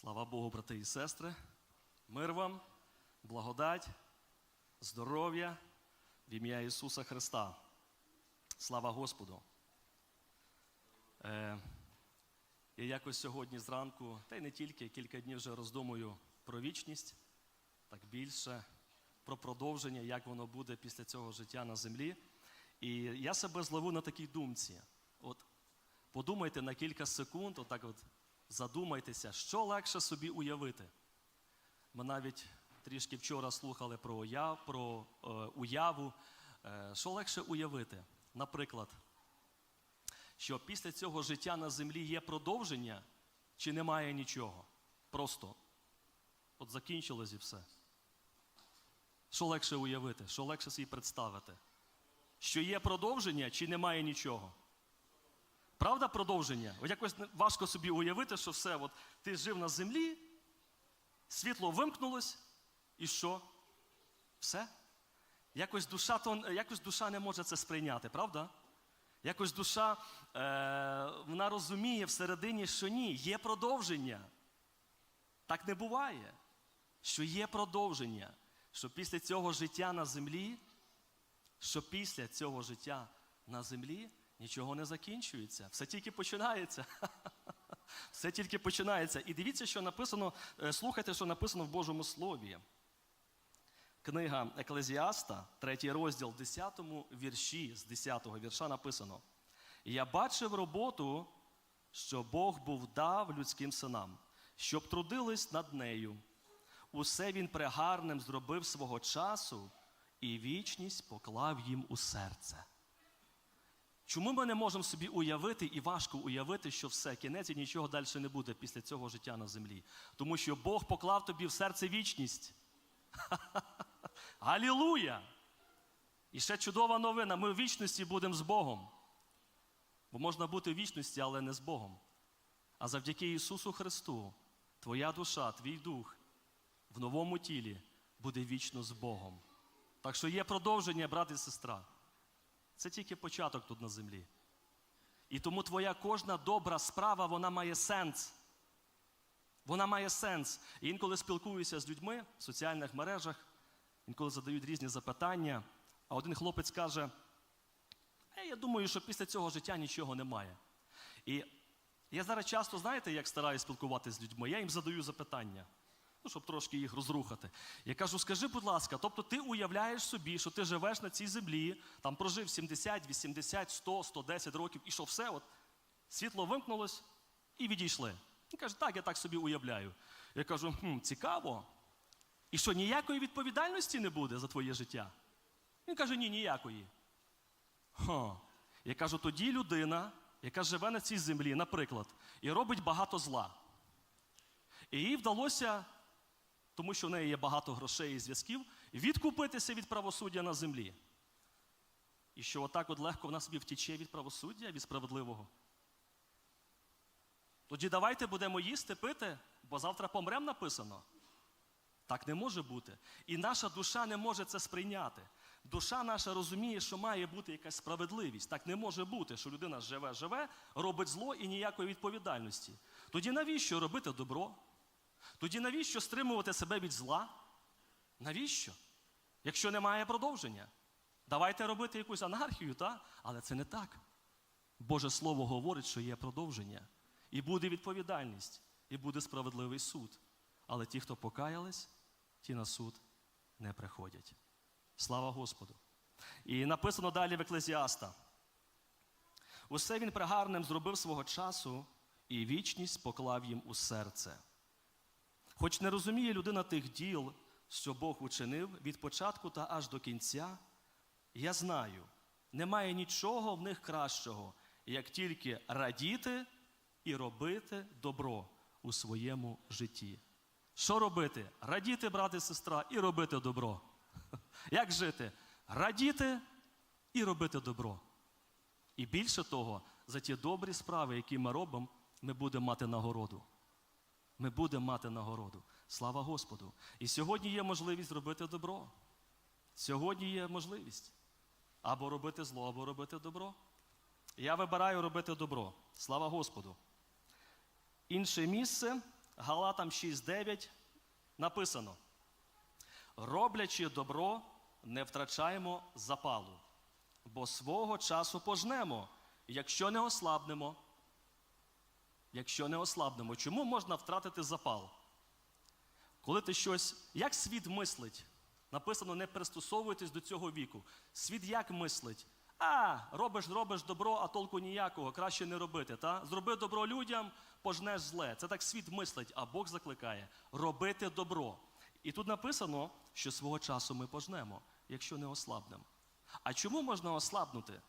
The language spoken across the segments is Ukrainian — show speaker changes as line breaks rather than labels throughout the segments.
Слава Богу, брати і сестри, мир вам, благодать, здоров'я в ім'я Ісуса Христа. Слава Господу. Е, я якось сьогодні зранку, та й не тільки, кілька днів вже роздумую про вічність, так більше, про продовження, як воно буде після цього життя на землі. І я себе зловив на такій думці. От подумайте на кілька секунд, отак от задумайтеся, що легше собі уявити. Ми навіть трішки вчора слухали про уяв, про е, уяву. Е, що легше уявити? Наприклад, що після цього життя на землі є продовження, чи немає нічого? Просто от закінчилось і все. Що легше уявити? Що легше собі представити? Що є продовження, чи немає нічого? Правда, продовження? От якось важко собі уявити, що все, от ти жив на землі, світло вимкнулось, і що? Все? Якось душа, то, якось душа не може це сприйняти, правда? Якось душа е, вона розуміє всередині, що ні, є продовження. Так не буває. Що є продовження, що після цього життя на землі, що після цього життя на землі нічого не закінчується. Все тільки починається. Все тільки починається. І дивіться, що написано, е, слухайте, що написано в Божому Слові. Книга Еклезіаста, третій розділ, 10 вірші, з 10 вірша написано: Я бачив роботу, що Бог був дав людським синам, щоб трудились над нею. Усе він прегарним зробив свого часу, і вічність поклав їм у серце. Чому ми не можемо собі уявити і важко уявити, що все, кінець і нічого далі не буде після цього життя на землі? Тому що Бог поклав тобі в серце вічність. Алілуя! І ще чудова новина. Ми в вічності будемо з Богом. Бо можна бути в вічності, але не з Богом. А завдяки Ісусу Христу, твоя душа, твій дух в новому тілі буде вічно з Богом. Так що є продовження, брат і сестра. Це тільки початок тут на землі. І тому твоя кожна добра справа, вона має сенс. Вона має сенс. І інколи спілкуюся з людьми в соціальних мережах, інколи задають різні запитання, а один хлопець каже: «Е, я думаю, що після цього життя нічого немає. І я зараз часто, знаєте, як стараюся спілкуватися з людьми, я їм задаю запитання, ну, щоб трошки їх розрухати. Я кажу, скажи, будь ласка, тобто ти уявляєш собі, що ти живеш на цій землі, там прожив 70, 80, 100, 110 років, і що все, от світло вимкнулось і відійшли. Він каже, так, я так собі уявляю. Я кажу, хм, цікаво. І що ніякої відповідальності не буде за твоє життя? Він каже, ні, ніякої. Ха. Я кажу, тоді людина, яка живе на цій землі, наприклад, і робить багато зла. І їй вдалося, тому що в неї є багато грошей і зв'язків, відкупитися від правосуддя на землі. І що отак от легко вона собі втіче від правосуддя, від справедливого. Тоді давайте будемо їсти, пити, бо завтра помрем написано. Так не може бути. І наша душа не може це сприйняти. Душа наша розуміє, що має бути якась справедливість. Так не може бути, що людина живе, живе, робить зло і ніякої відповідальності. Тоді навіщо робити добро? Тоді навіщо стримувати себе від зла? Навіщо? Якщо немає продовження. Давайте робити якусь анархію, та? але це не так. Боже Слово говорить, що є продовження. І буде відповідальність, і буде справедливий суд. Але ті, хто покаялись, ті на суд не приходять. Слава Господу. І написано далі в Еклезіаста. Усе він пригарним зробив свого часу, і вічність поклав їм у серце. Хоч не розуміє людина тих діл, що Бог учинив від початку та аж до кінця, я знаю, немає нічого в них кращого, як тільки радіти і робити добро у своєму житті. Що робити? Радіти, брат і сестра, і робити добро. Як жити? Радіти і робити добро. І більше того, за ті добрі справи, які ми робимо, ми будемо мати нагороду. Ми будемо мати нагороду. Слава Господу! І сьогодні є можливість зробити добро. Сьогодні є можливість або робити зло, або робити добро. Я вибираю робити добро. Слава Господу. Інше місце Галатам 6.9 написано: роблячи добро, не втрачаємо запалу, бо свого часу пожнемо, якщо не ослабнемо. Якщо не ослабнемо, чому можна втратити запал? Коли ти щось, як світ мислить, написано, не пристосовуйтесь до цього віку. Світ як мислить? А, робиш, робиш добро, а толку ніякого, краще не робити. Та? Зроби добро людям, пожнеш зле. Це так світ мислить, а Бог закликає робити добро. І тут написано, що свого часу ми пожнемо, якщо не ослабнемо. А чому можна ослабнути?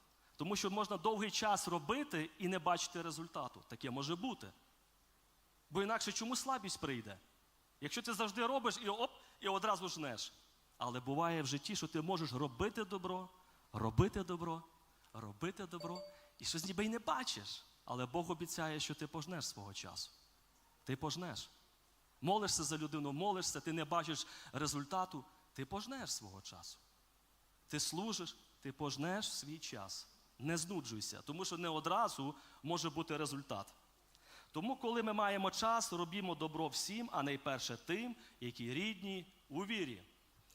Тому що можна довгий час робити і не бачити результату. Таке може бути. Бо інакше чому слабість прийде? Якщо ти завжди робиш і оп, і одразу жнеш. Але буває в житті, що ти можеш робити добро, робити добро, робити добро, і щось ніби й не бачиш. Але Бог обіцяє, що ти пожнеш свого часу. Ти пожнеш. Молишся за людину, молишся, ти не бачиш результату, ти пожнеш свого часу. Ти служиш, ти пожнеш свій час. Не знуджуйся, тому що не одразу може бути результат. Тому, коли ми маємо час, робімо добро всім, а найперше тим, які рідні у вірі.